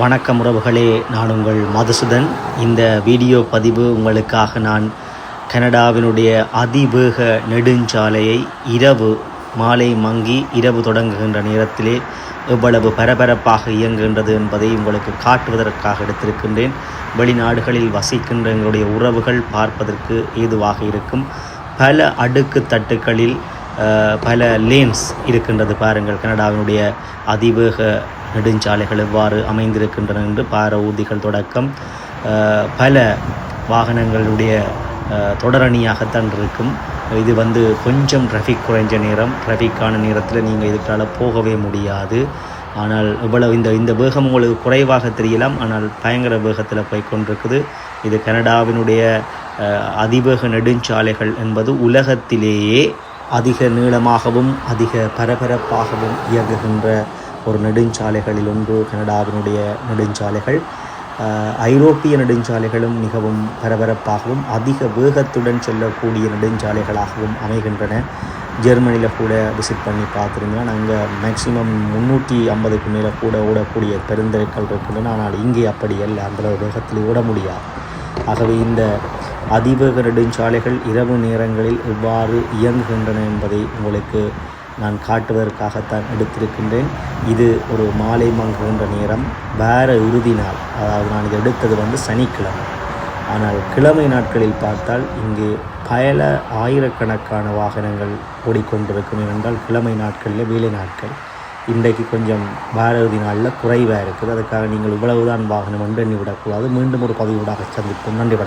வணக்கம் உறவுகளே நான் உங்கள் மதுசூதன். இந்த வீடியோ பதிவு உங்களுக்காக நான் கனடாவினுடைய அதிவேக நெடுஞ்சாலையை இரவு மாலை மங்கி இரவு தொடங்குகின்ற நேரத்திலே எவ்வளவு பரபரப்பாக இயங்குகின்றது என்பதை உங்களுக்கு காட்டுவதற்காக எடுத்திருக்கின்றேன். வெளிநாடுகளில் வசிக்கின்ற எங்களுடைய உறவுகள் பார்ப்பதற்கு ஏதுவாக இருக்கும். பல அடுக்கு தட்டுக்களில் பல லேன்ஸ் இருக்கின்றது பாருங்கள். கனடாவினுடைய அதிவேக நெடுஞ்சாலைகள் எவ்வாறு அமைந்திருக்கின்றன என்று பார ஊர்திகள் தொடக்கம். பல வாகனங்களுடைய தொடரணியாகத்தான் இருக்கும். இது வந்து கொஞ்சம் ட்ராஃபிக் குறைஞ்ச நேரம். ட்ராஃபிக்கான நேரத்தில் நீங்கள் இதுக்கால போகவே முடியாது. ஆனால் இவ்வளவு இந்த இந்த வேகம் உங்களுக்கு குறைவாக தெரியலாம். ஆனால் பயங்கர வேகத்தில் போய் கொண்டிருக்குது. இது கனடாவினுடைய அதிவேக நெடுஞ்சாலைகள் என்பது உலகத்திலேயே அதிக நீளமாகவும் அதிக பரபரப்பாகவும் இயங்குகின்ற ஒரு நெடுஞ்சாலைகளில் ஒன்று கனடாவினுடைய நெடுஞ்சாலைகள். ஐரோப்பிய நெடுஞ்சாலைகளும் மிகவும் பரபரப்பாகவும் அதிக வேகத்துடன் செல்லக்கூடிய நெடுஞ்சாலைகளாகவும் அமைகின்றன. ஜெர்மனியில் கூட விசிட் பண்ணி பார்த்துருந்தேன். அங்கே மேக்ஸிமம் முந்நூற்றி ஐம்பதுக்கு மேலே கூட ஓடக்கூடிய பெருந்திரைக்கள் இருக்கின்றன. ஆனால் இங்கே அப்படி அல்ல. அந்த வேகத்தில் ஓட முடியாது. ஆகவே இந்த அதிவேக நெடுஞ்சாலைகள் இரவு நேரங்களில் எவ்வாறு இயங்குகின்றன என்பதை உங்களுக்கு நான் காட்டுவதற்காகத்தான் எடுத்திருக்கின்றேன். இது ஒரு மாலை மங்குகின்ற நேரம். வேற இறுதி நாள். அதாவது நான் இது எடுத்தது வந்து சனிக்கிழமை. ஆனால் கிழமை நாட்களில் பார்த்தால் இங்கே பல ஆயிரக்கணக்கான வாகனங்கள் ஓடிக்கொண்டிருக்கும். என்றால் கிழமை நாட்களில் வேலை நாட்கள். இன்றைக்கு கொஞ்சம் பாரதி நாளில் குறைவாக இருக்குது. அதுக்காக நீங்கள் இவ்வளவுதான் வாகனம் என்று விடக்கூடாது. மீண்டும் ஒரு பதிவுடாக சந்திப்போம். நன்றி வணக்கம்.